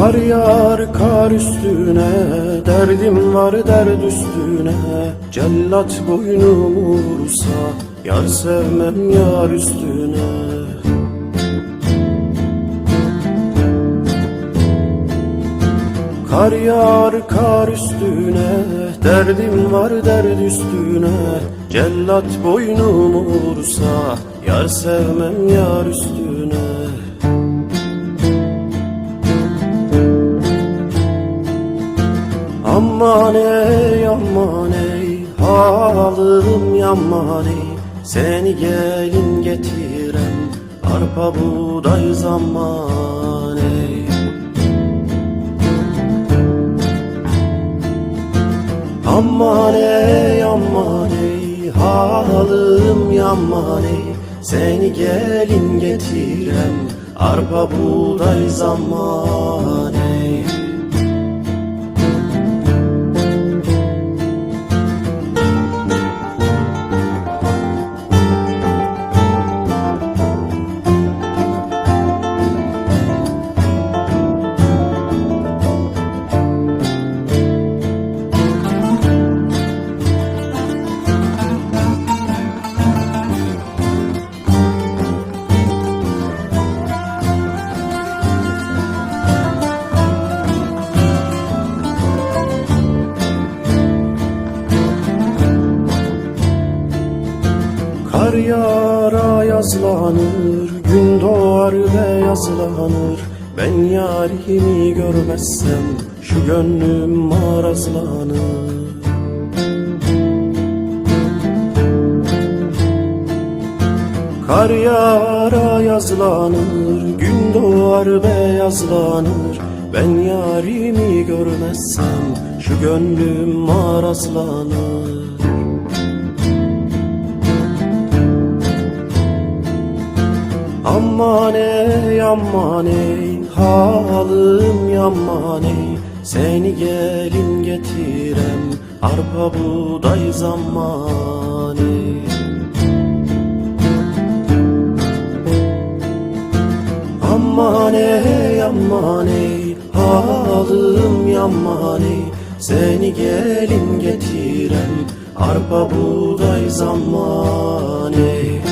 Kar yağar kar üstüne Derdim var derd üstüne. Cellat boynumu vursa Yar sevmem yar üstüne. Kar yağar kar üstüne Derdim var derd üstüne. Cellat boynumu vursa Yar sevmem yar üstüne Aman ey aman ey Halım yaman ey. Seni gelin getiren Arpa buğday zaman ey. Aman ey aman ey halım yaman ey. Seni gelin getirem arpa buğday zaman Kar yağar yazlanır Gün doğar ve yazlanır. Ben yarimi görmezsem Şu gönlüm marazlanır. Kar yağar yazlanır Gün doğar ve yazlanır. Ben yarimi görmezsem Şu gönlüm marazlanır Aman ey aman ey halım yaman ey Seni gelin getirem arpa buğday zaman ey Aman ey aman ey halım yaman ey Seni gelin getirem arpa buğday zaman ey